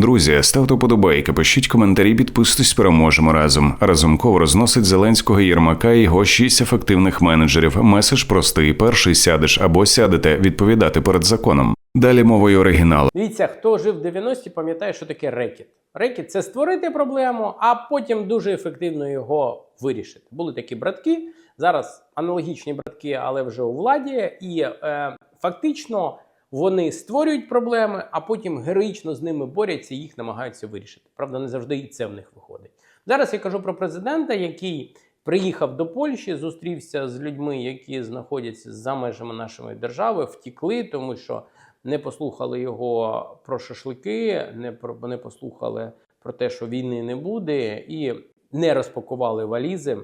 Друзі, ставте подобайки, пишіть коментарі, підписуйтесь, переможемо разом. Разумков розносить Зеленського Єрмака і його шість ефективних менеджерів. Меседж простий: перший сядеш або сядете відповідати перед законом. Далі мовою оригіналу. Дивіться, хто жив в 90-ті, пам'ятає, що таке рекет. Рекет це створити проблему, а потім дуже ефективно його вирішити. Були такі братки, зараз аналогічні братки, але вже у владі, і е, фактично вони створюють проблеми, а потім героїчно з ними борються і їх намагаються вирішити. Правда, не завжди і це в них виходить. Зараз я кажу про президента, який приїхав до Польщі, зустрівся з людьми, які знаходяться за межами нашої держави, втікли, тому що не послухали його про шашлики, не про не послухали про те, що війни не буде, і не розпакували валізи,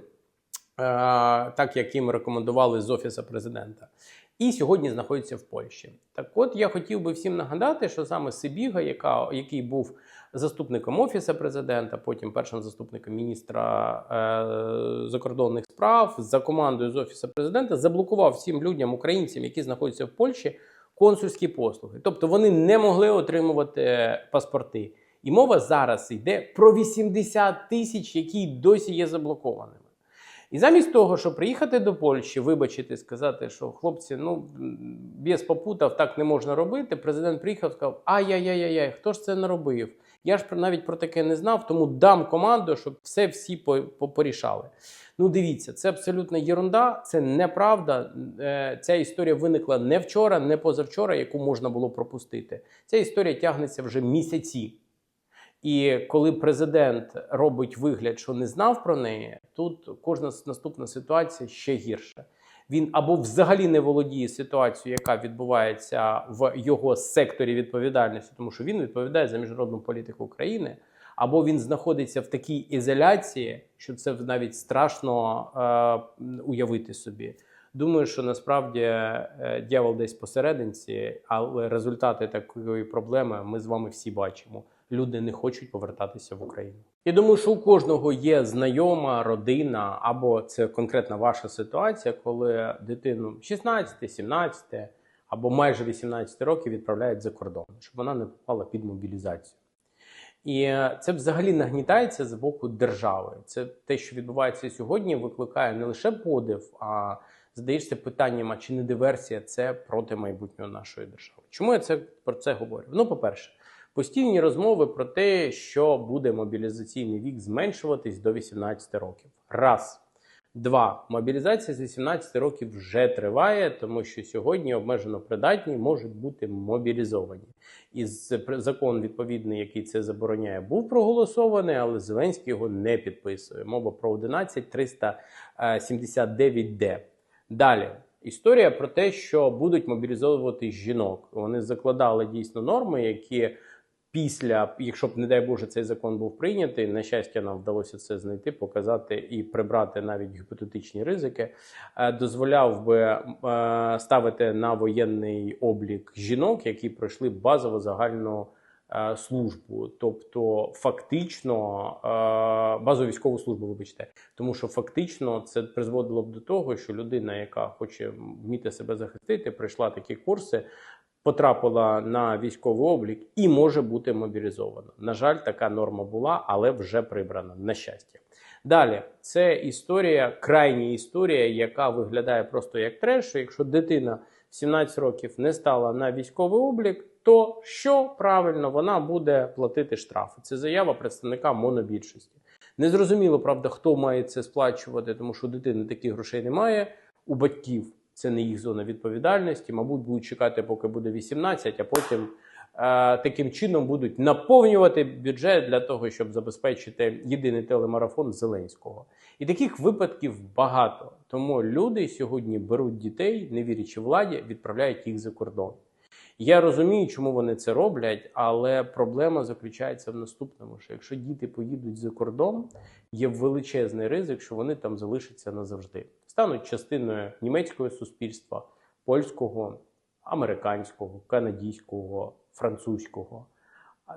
так як їм рекомендували з офісу президента. І сьогодні знаходяться в Польщі. Так, от я хотів би всім нагадати, що саме Сибіга, яка який був заступником офісу президента, потім першим заступником міністра е, закордонних справ за командою з офісу президента, заблокував всім людям, українцям, які знаходяться в Польщі, консульські послуги. Тобто вони не могли отримувати паспорти. І мова зараз йде про 80 тисяч, які досі є заблокованими. І замість того, щоб приїхати до Польщі, вибачити, сказати, що хлопці, ну без попутав, так не можна робити. Президент приїхав сказав: ай-яй-яй-яй, хто ж це не робив? Я ж навіть про таке не знав, тому дам команду, щоб все всі порішали. Ну, дивіться, це абсолютна єрунда, це неправда. Е, ця історія виникла не вчора, не позавчора, яку можна було пропустити. Ця історія тягнеться вже місяці. І коли президент робить вигляд, що не знав про неї, тут кожна наступна ситуація ще гірша. Він або взагалі не володіє ситуацією, яка відбувається в його секторі відповідальності, тому що він відповідає за міжнародну політику України, або він знаходиться в такій ізоляції, що це навіть страшно е, уявити собі. Думаю, що насправді е, дьявол десь посерединці, але результати такої проблеми ми з вами всі бачимо люди не хочуть повертатися в Україну. Я думаю, що у кожного є знайома родина, або це конкретна ваша ситуація, коли дитину 16, 17 або майже 18 років відправляють за кордон, щоб вона не попала під мобілізацію. І це взагалі нагнітається з боку держави. Це те, що відбувається сьогодні, викликає не лише подив, а задаєшся питанням, а чи не диверсія це проти майбутнього нашої держави. Чому я це про це говорю? Ну, по-перше, Постійні розмови про те, що буде мобілізаційний вік зменшуватись до 18 років. Раз. Два. Мобілізація з 18 років вже триває, тому що сьогодні обмежено придатні можуть бути мобілізовані. І закон відповідний, який це забороняє, був проголосований, але Зеленський його не підписує. Мова про 11379Д. Далі. Історія про те, що будуть мобілізовувати жінок. Вони закладали дійсно норми, які після, якщо б, не дай Боже, цей закон був прийнятий, на щастя, нам вдалося це знайти, показати і прибрати навіть гіпотетичні ризики, е, дозволяв би е, ставити на воєнний облік жінок, які пройшли базову загальну. Е, службу, тобто фактично базову військову службу, вибачте, тому що фактично це призводило б до того, що людина, яка хоче вміти себе захистити, пройшла такі курси, потрапила на військовий облік і може бути мобілізована. На жаль, така норма була, але вже прибрана. На щастя. Далі, це історія, крайня історія, яка виглядає просто як треш. що Якщо дитина 17 років не стала на військовий облік, то що правильно вона буде платити штрафи? Це заява представника монобільшості. Незрозуміло, правда, хто має це сплачувати, тому що у дитини таких грошей немає. У батьків це не їх зона відповідальності. Мабуть, будуть чекати, поки буде 18, а потім е, таким чином будуть наповнювати бюджет для того, щоб забезпечити єдиний телемарафон Зеленського. І таких випадків багато. Тому люди сьогодні беруть дітей, не вірячи владі, відправляють їх за кордон. Я розумію, чому вони це роблять, але проблема заключається в наступному: що якщо діти поїдуть за кордон, є величезний ризик, що вони там залишаться назавжди, стануть частиною німецького суспільства, польського, американського, канадійського, французького.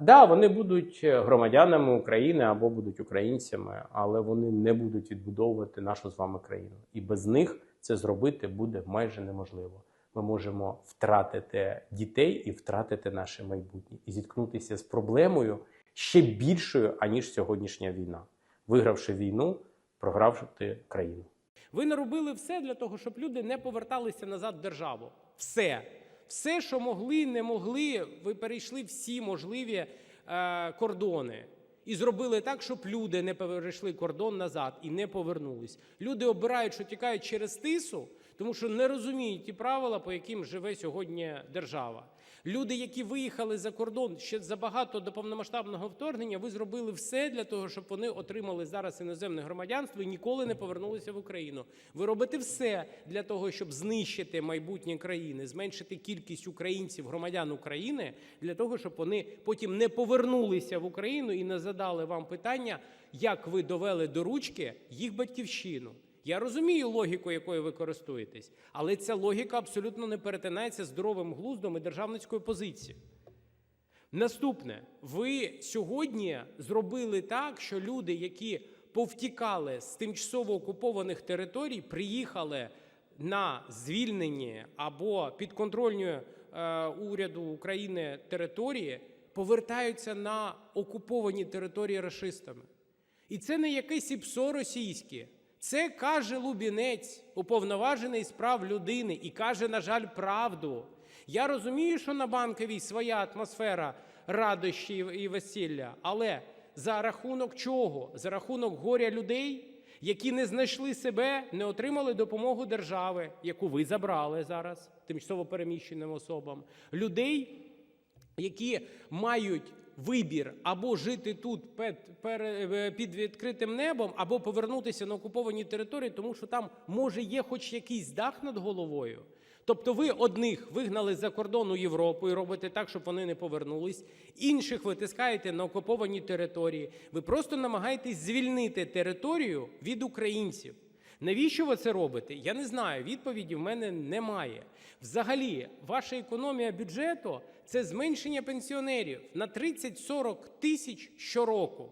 Да, вони будуть громадянами України або будуть українцями, але вони не будуть відбудовувати нашу з вами країну. І без них це зробити буде майже неможливо. ми можемо втратити дітей і втратити наше майбутнє, і зіткнутися з проблемою ще більшою, аніж сьогоднішня війна. Вигравши війну, програвши країну. Ви наробили все для того, щоб люди не поверталися назад в державу. Все. Все, що могли, не могли, ви перейшли всі можливі е, кордони. І зробили так, щоб люди не перейшли кордон назад і не повернулись. Люди обирають, що тікають через тису, тому що не розуміють ті правила, по яким живе сьогодні держава. Люди, які виїхали за кордон ще забагато до повномасштабного вторгнення, ви зробили все для того, щоб вони отримали зараз іноземне громадянство і ніколи не повернулися в Україну. Ви робите все для того, щоб знищити майбутнє країни, зменшити кількість українців, громадян України, для того, щоб вони потім не повернулися в Україну і не задали вам питання, як ви довели до ручки їх батьківщину. Я розумію логіку, якою ви користуєтесь, але ця логіка абсолютно не перетинається здоровим глуздом і державницькою позицією. Наступне, ви сьогодні зробили так, що люди, які повтікали з тимчасово окупованих територій, приїхали на звільнені або підконтрольні е, уряду України території, повертаються на окуповані території рашистами. І це не якесь ІПСО російське. Це каже Лубінець, уповноважений з прав людини, і каже, на жаль, правду. Я розумію, що на банковій своя атмосфера радощі і весілля, але за рахунок чого? За рахунок горя людей, які не знайшли себе, не отримали допомогу держави, яку ви забрали зараз тимчасово переміщеним особам, людей, які мають вибір або жити тут під, під відкритим небом, або повернутися на окуповані території, тому що там може є хоч якийсь дах над головою. Тобто ви одних вигнали за кордон у Європу і робите так, щоб вони не повернулись, інших витискаєте на окуповані території. Ви просто намагаєтесь звільнити територію від українців. Навіщо ви це робите? Я не знаю. Відповіді в мене немає. Взагалі, ваша економія бюджету це зменшення пенсіонерів на 30-40 тисяч щороку.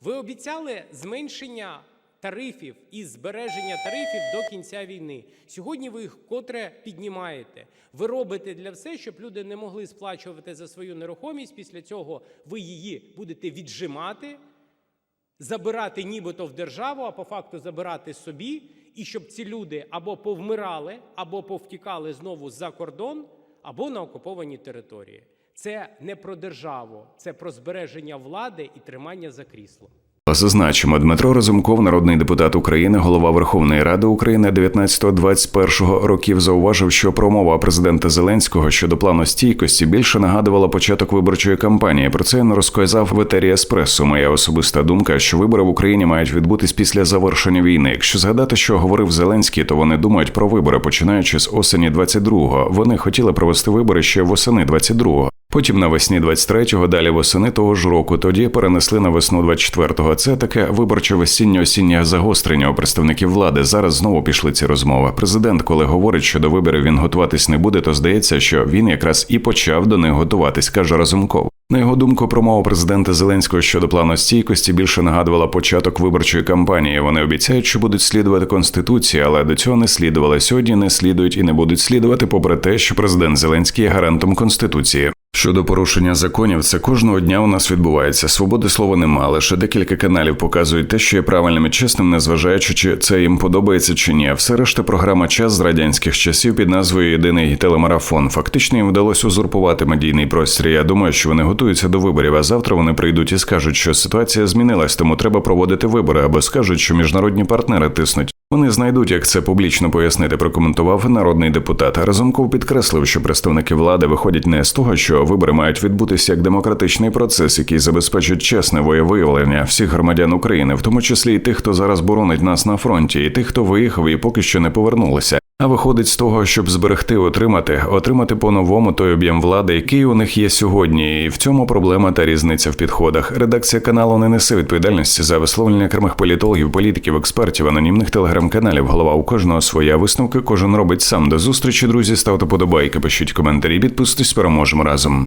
Ви обіцяли зменшення тарифів і збереження тарифів до кінця війни. Сьогодні ви їх котре піднімаєте. Ви робите для все, щоб люди не могли сплачувати за свою нерухомість. Після цього ви її будете віджимати забирати нібито в державу, а по факту забирати собі, і щоб ці люди або повмирали, або повтікали знову за кордон, або на окуповані території. Це не про державу, це про збереження влади і тримання за кріслом. Зазначимо, Дмитро Разумков, народний депутат України, голова Верховної Ради України 19-21 років, зауважив, що промова президента Зеленського щодо плану стійкості більше нагадувала початок виборчої кампанії. Про це він розказав в етері Еспресо. Моя особиста думка, що вибори в Україні мають відбутись після завершення війни. Якщо згадати, що говорив Зеленський, то вони думають про вибори, починаючи з осені 22-го. Вони хотіли провести вибори ще восени 22-го. Потім навесні 23-го, далі восени того ж року. Тоді перенесли на весну 24-го. Це таке виборче весінньо-осіннє загострення у представників влади. Зараз знову пішли ці розмови. Президент, коли говорить, що до виборів він готуватись не буде, то здається, що він якраз і почав до них готуватись, каже Разумков. На його думку, промова президента Зеленського щодо плану стійкості більше нагадувала початок виборчої кампанії. Вони обіцяють, що будуть слідувати конституції, але до цього не слідували. Сьогодні не слідують і не будуть слідувати, попри те, що президент Зеленський є гарантом конституції. Щодо порушення законів, це кожного дня у нас відбувається. Свободи слова нема. Лише декілька каналів показують те, що є правильним і чесним, незважаючи, чи це їм подобається чи ні. Все решта програма час з радянських часів під назвою Єдиний телемарафон. Фактично їм вдалося узурпувати медійний простір. Я думаю, що вони готуються до виборів. А завтра вони прийдуть і скажуть, що ситуація змінилась, тому треба проводити вибори, або скажуть, що міжнародні партнери тиснуть. Вони знайдуть, як це публічно пояснити, прокоментував народний депутат. Разумков підкреслив, що представники влади виходять не з того, що вибори мають відбутися як демократичний процес, який забезпечить чесне воєвиявлення всіх громадян України, в тому числі і тих, хто зараз боронить нас на фронті, і тих, хто виїхав і поки що не повернулися. А виходить з того, щоб зберегти, отримати, отримати по-новому той об'єм влади, який у них є сьогодні, і в цьому проблема та різниця в підходах. Редакція каналу не несе відповідальності за висловлення окремих політологів, політиків, експертів, анонімних телеграм-каналів. Голова у кожного своя висновки, кожен робить сам. До зустрічі, друзі. Ставте подобайки, пишіть коментарі, підписуйтесь, переможемо разом.